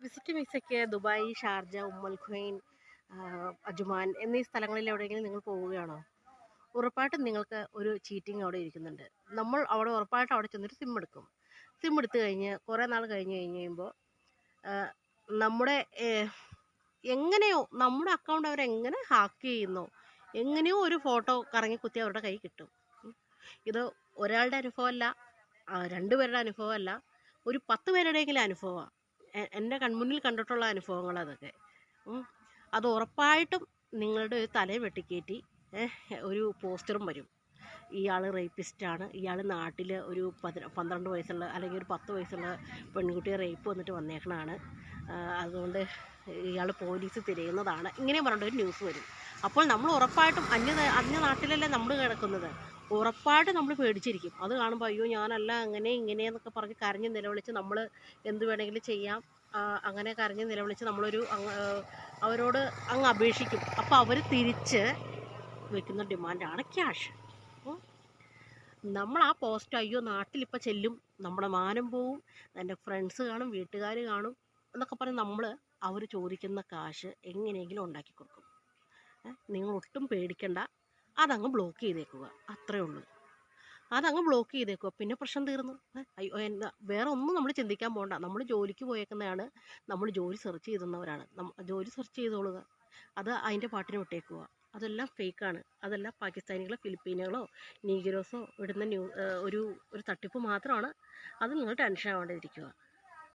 Visit വിസയ്ക്ക് Dubai Sharjah Umm al Quwain Ajman എന്നീ സ്ഥലങ്ങളിൽ എവിടെയെങ്കിലും നിങ്ങൾ പോവുകയാണോ? ഉറപ്പായിട്ടും നിങ്ങൾക്ക് ഒരു ചീറ്റിംഗ് അവിടെ ഇരിക്കുന്നുണ്ട്. നമ്മൾ അവിടെ ഉറപ്പായിട്ടും അവിടെ ചെന്നൊരു സിം എടുക്കും. സിം എടുത്ത് കഴിഞ്ഞ് കുറേ നാൾ കഴിഞ്ഞ് കഴിഞ്ഞ് കഴിയുമ്പോൾ നമ്മുടെ എങ്ങനെയോ നമ്മുടെ അക്കൗണ്ട് അവരെങ്ങനെ ഹാക്ക് ചെയ്യുന്നു? എങ്ങനെയോ ഒരു ഫോട്ടോ കറങ്ങി കുത്തി അവരുടെ കൈ കിട്ടും. ഇത് ഒരാളുടെ അനുഭവമല്ല രണ്ടുപേരുടെ അനുഭവമല്ല ഒരു പത്ത് പേരുടെയെങ്കിലും അനുഭവമാണ്. എന്റെ കൺമുന്നിൽ കണ്ടിട്ടുള്ള അനുഭവങ്ങൾ അതൊക്കെ അത് ഉറപ്പായിട്ടും നിങ്ങളുടെ തലയെ വെട്ടിക്കയറ്റി ഒരു പോസ്റ്ററും വരും. ഇയാൾ റേപ്പിസ്റ്റാണ്. ഇയാൾ നാട്ടിൽ ഒരു പതി പന്ത്രണ്ട് വയസ്സുള്ള അല്ലെങ്കിൽ ഒരു പത്ത് വയസ്സുള്ള പെൺകുട്ടിയെ റേപ്പ് വന്നിട്ട് വന്നേക്കണാണ്. അതുകൊണ്ട് ഇയാൾ പോലീസ് തിരയുന്നതാണ്. ഇങ്ങനെ പറഞ്ഞിട്ട് ഒരു ന്യൂസ് വരും. അപ്പോൾ നമ്മൾ ഉറപ്പായിട്ടും അന്യ അന്യ നാട്ടിലല്ലേ നമ്മൾ കിടക്കുന്നത്? ഉറപ്പായിട്ടും നമ്മൾ പേടിച്ചിരിക്കും. അത് കാണുമ്പോൾ അയ്യോ ഞാനല്ല അങ്ങനെ ഇങ്ങനെ എന്നൊക്കെ പറഞ്ഞ് കരഞ്ഞ് നിലവിളിച്ച് നമ്മൾ എന്ത് വേണമെങ്കിലും ചെയ്യാം. അങ്ങനെ കരഞ്ഞ് നിലവിളിച്ച് നമ്മളൊരു അവരോട് അങ്ങ് അപേക്ഷിക്കും. അപ്പോൾ അവർ തിരിച്ച് വെക്കുന്ന ഡിമാൻഡാണ് ക്യാഷ്. നമ്മൾ ആ പോസ്റ്റ് അയ്യോ നാട്ടിലിപ്പോൾ ചെല്ലും. നമ്മുടെ മാനം പോവും. എന്റെ ഫ്രണ്ട്സ് കാണും വീട്ടുകാർ കാണും എന്നൊക്കെ പറഞ്ഞ് നമ്മൾ അവർ ചോദിക്കുന്ന കാശ് എങ്ങനെയെങ്കിലും ഉണ്ടാക്കി കൊടുക്കും. നിങ്ങൾ ഒട്ടും പേടിക്കണ്ട. അതങ്ങ് ബ്ലോക്ക് ചെയ്തേക്കുക. അത്രേ ഉള്ളൂ. അതങ്ങ് ബ്ലോക്ക് ചെയ്തേക്കുക. പിന്നെ പ്രശ്നം തീർന്നു. അയ്യോ എന്താ വേറെ ഒന്നും നമ്മൾ ചിന്തിക്കാൻ പോകണ്ട നമ്മൾ ജോലിക്ക് പോയേക്കുന്നതാണ് നമ്മൾ ജോലി സെർച്ച് ചെയ്തുന്നവരാണ്. ജോലി സെർച്ച് ചെയ്തോളുക. അത് അതിന്റെ പാട്ടിന് വിട്ടേക്കുക. അതെല്ലാം ഫേക്കാണ് അതെല്ലാം പാകിസ്ഥാനികളോ ഫിലിപ്പീനുകളോ നീഗരോസോ ഇടുന്ന ന്യൂ ഒരു ഒരു തട്ടിപ്പ് മാത്രമാണ്. അത് നിങ്ങൾ ടെൻഷൻ ആവാണ്ടിരിക്കുക.